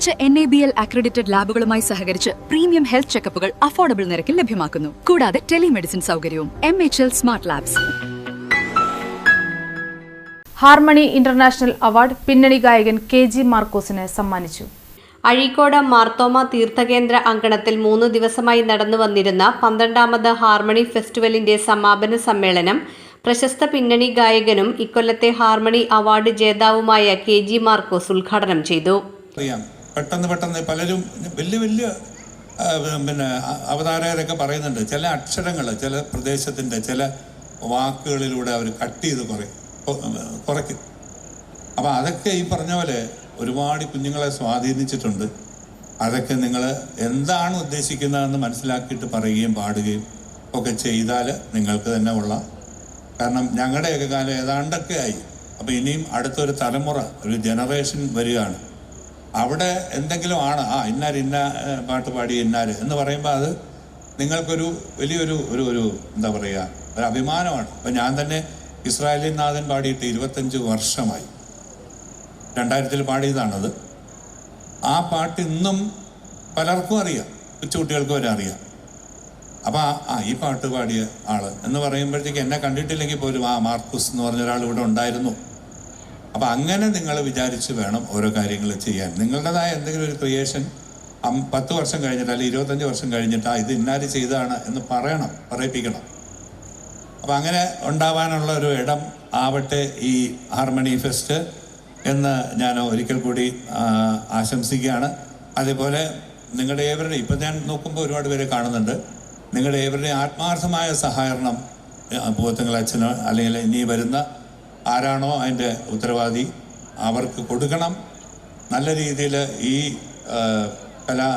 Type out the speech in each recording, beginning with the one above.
മികച്ച N A B L accredited ലാബുകളുമായി സഹകരിച്ച് premium health ചെക്കപ്പുകൾ affordable നിരക്കിൽ ലഭ്യമാക്കുന്നു. കൂടാതെ ടെലിമെഡിസിൻ സൗകര്യവും M H L smart labs harmony international award പിന്നണി ഗായകൻ കെ ജി മാർക്കോസിന് സമ്മാനിച്ചു. അഴീക്കോട് മാർത്തോമ തീർത്ഥകേന്ദ്ര അങ്കണത്തിൽ മൂന്ന് ദിവസമായി നടന്നു വന്നിരുന്ന പന്ത്രണ്ടാമത് ഹാർമണി ഫെസ്റ്റിവലിന്റെ സമാപന സമ്മേളനം പ്രശസ്ത പിന്നണി ഗായകനും ഇക്കൊല്ലത്തെ ഹാർമണി അവാർഡ് ജേതാവുമായ കെ ജി മാർക്കോസ് ഉദ്ഘാടനം ചെയ്തു. പെട്ടെന്ന് പെട്ടെന്ന് പലരും വലിയ വലിയ പിന്നെ അവതാരകരൊക്കെ പറയുന്നുണ്ട്. ചില അക്ഷരങ്ങൾ ചില പ്രദേശത്തിന്റെ ചില വാക്കുകളിലൂടെ അവർ കട്ട് ചെയ്ത് കുറയും കുറയ്ക്കും. അപ്പോൾ അതൊക്കെ ഈ പറഞ്ഞ പോലെ ഒരുപാട് കുഞ്ഞുങ്ങളെ സ്വാധീനിച്ചിട്ടുണ്ട്. അതൊക്കെ നിങ്ങൾ എന്താണ് ഉദ്ദേശിക്കുന്നതെന്ന് മനസ്സിലാക്കിയിട്ട് പറയുകയും പാടുകയും ഒക്കെ ചെയ്താൽ നിങ്ങൾക്ക് തന്നെ ഉള്ള കാരണം ഞങ്ങളുടെയൊക്കെ കാലം ഏതാണ്ടൊക്കെ ആയി. അപ്പോൾ ഇനിയും അടുത്തൊരു തലമുറ ഒരു ജനറേഷൻ വരികയാണ്. അവിടെ എന്തെങ്കിലും ആണ് ആ ഇന്നാർ ഇന്ന പാട്ട് പാടി ഇന്നാർ എന്ന് പറയുമ്പോൾ അത് നിങ്ങൾക്കൊരു വലിയൊരു ഒരു ഒരു എന്താ പറയുക ഒരു അഭിമാനമാണ്. ഇപ്പം ഞാൻ തന്നെ ഇസ്രായേലി നാഥൻ പാടിയിട്ട് ഇരുപത്തഞ്ച് വർഷമായി. രണ്ടായിരത്തിൽ പാടിയതാണത്. ആ പാട്ട് ഇന്നും പലർക്കും അറിയാം കൊച്ചുകുട്ടികൾക്ക് വരെ അറിയാം. അപ്പോൾ ആ ഈ പാട്ട് പാടിയ ആൾ എന്ന് പറയുമ്പോഴത്തേക്ക് എന്നെ കണ്ടിട്ടില്ലെങ്കിൽ പോലും ആ മാർക്കുസ് എന്ന് പറഞ്ഞ ഒരാൾ ഇവിടെ ഉണ്ടായിരുന്നു. അപ്പം അങ്ങനെ നിങ്ങൾ വിചാരിച്ച് വേണം ഓരോ കാര്യങ്ങൾ ചെയ്യാൻ. നിങ്ങളുടേതായ എന്തെങ്കിലും ഒരു ക്രിയേഷൻ പത്ത് വർഷം കഴിഞ്ഞിട്ട് അല്ലെങ്കിൽ ഇരുപത്തഞ്ച് വർഷം കഴിഞ്ഞിട്ട് ആ ഇത് ഇന്നാര് ചെയ്തതാണ് എന്ന് പറയണം പറയിപ്പിക്കണം. അപ്പം അങ്ങനെ ഉണ്ടാവാനുള്ള ഒരു ഇടം ആവട്ടെ ഈ ഹാർമണി ഫെസ്റ്റ് എന്ന് ഞാൻ ഒരിക്കൽ കൂടി ആശംസിക്കുകയാണ്. അതേപോലെ നിങ്ങളുടെ ഏവരുടെ ഇപ്പം ഞാൻ നോക്കുമ്പോൾ ഒരുപാട് പേരെ കാണുന്നുണ്ട്. നിങ്ങളുടെ ഏവരുടെ ആത്മാർത്ഥമായ സഹകരണം പൂവത്തങ്ങൾ അച്ഛനോ അല്ലെങ്കിൽ ഇനി വരുന്ന ആരാണോ അതിന്റെ ഉത്തരവാദി അവർക്ക് കൊടുക്കണം. നല്ല രീതിയിൽ ഈ കലാ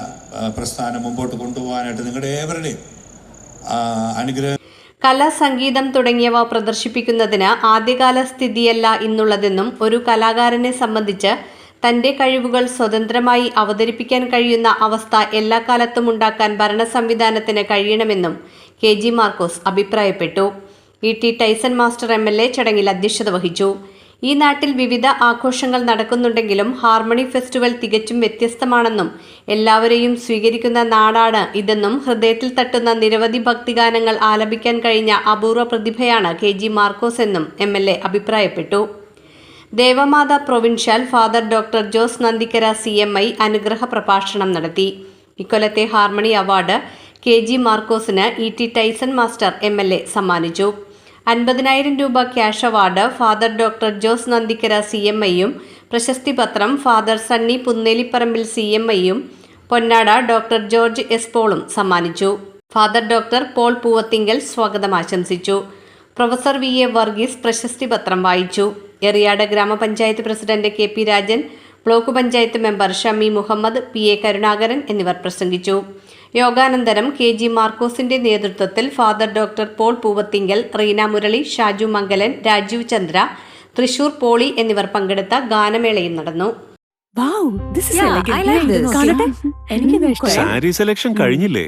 പ്രസ്ഥാനം മുമ്പോട്ട് കൊണ്ടുപോകാനായിട്ട് നിങ്ങളുടെ ഏവരുടെയും അനുഗ്രഹം. കല സംഗീതം തുടങ്ങിയവ പ്രദർശിപ്പിക്കുന്നതിന് ആദ്യകാല സ്ഥിതിയല്ല ഇന്നുള്ളതെന്നും ഒരു കലാകാരനെ സംബന്ധിച്ച് തന്റെ കഴിവുകൾ സ്വതന്ത്രമായി അവതരിപ്പിക്കാൻ കഴിയുന്ന അവസ്ഥ എല്ലാ കാലത്തും ഉണ്ടാക്കാൻ ഭരണ സംവിധാനത്തിന് കഴിയണമെന്നും കെ ജി മാർക്കോസ് അഭിപ്രായപ്പെട്ടു. E T Tyson master M L A ചടങ്ങിൽ അധ്യക്ഷത വഹിച്ചു. ഈ നാട്ടിൽ വിവിധ ആഘോഷങ്ങൾ നടക്കുന്നുണ്ടെങ്കിലും ഹാർമണി ഫെസ്റ്റിവൽ തികച്ചും വ്യത്യസ്തമാണെന്നും എല്ലാവരെയും സ്വീകരിക്കുന്ന നാടാണ് ഇതെന്നും ഹൃദയത്തിൽ തട്ടുന്ന നിരവധി ഭക്തിഗാനങ്ങൾ ആലപിക്കാൻ കഴിഞ്ഞ അപൂർവ പ്രതിഭയാണ് കെ ജി മാർക്കോസ് എന്നും എം എൽ എ അഭിപ്രായപ്പെട്ടു. Devamatha provincial father doctor Jose Nandikkara C M I അനുഗ്രഹ പ്രഭാഷണം നടത്തി. ഇക്കൊല്ലത്തെ harmony award K G മാർക്കോസിന് E T Tyson master M L A സമ്മാനിച്ചു. അൻപതിനായിരം രൂപ cash award father doctor Jose Nandikkara C M ഐയും പ്രശസ്തി പത്രം father Sunny Punnelipparambil C M ഐയും പൊന്നാട ഡോക്ടർ ജോർജ് എസ് പോളും സമ്മാനിച്ചു. ഫാദർ ഡോക്ടർ പോൾ പൂവത്തിങ്കൽ സ്വാഗതം ആശംസിച്ചു. പ്രൊഫസർ വി എ വർഗീസ് പ്രശസ്തി പത്രം വായിച്ചു. എറിയാട് ഗ്രാമപഞ്ചായത്ത് president K P Rajan block panchayat member Shami Muhammad P A Karunakaran എന്നിവർ പ്രസംഗിച്ചു. യോഗാനന്തരം കെ ജി മാർക്കോസിന്റെ നേതൃത്വത്തിൽ ഫാദർ ഡോക്ടർ പോൾ പൂവത്തിങ്കൽ റീന മുരളി ഷാജു മംഗലൻ രാജീവ് ചന്ദ്ര തൃശൂർ പോളി എന്നിവർ പങ്കെടുത്ത ഗാനമേളയും നടന്നു. സാരി സെലക്ഷൻ കഴിഞ്ഞില്ലേ?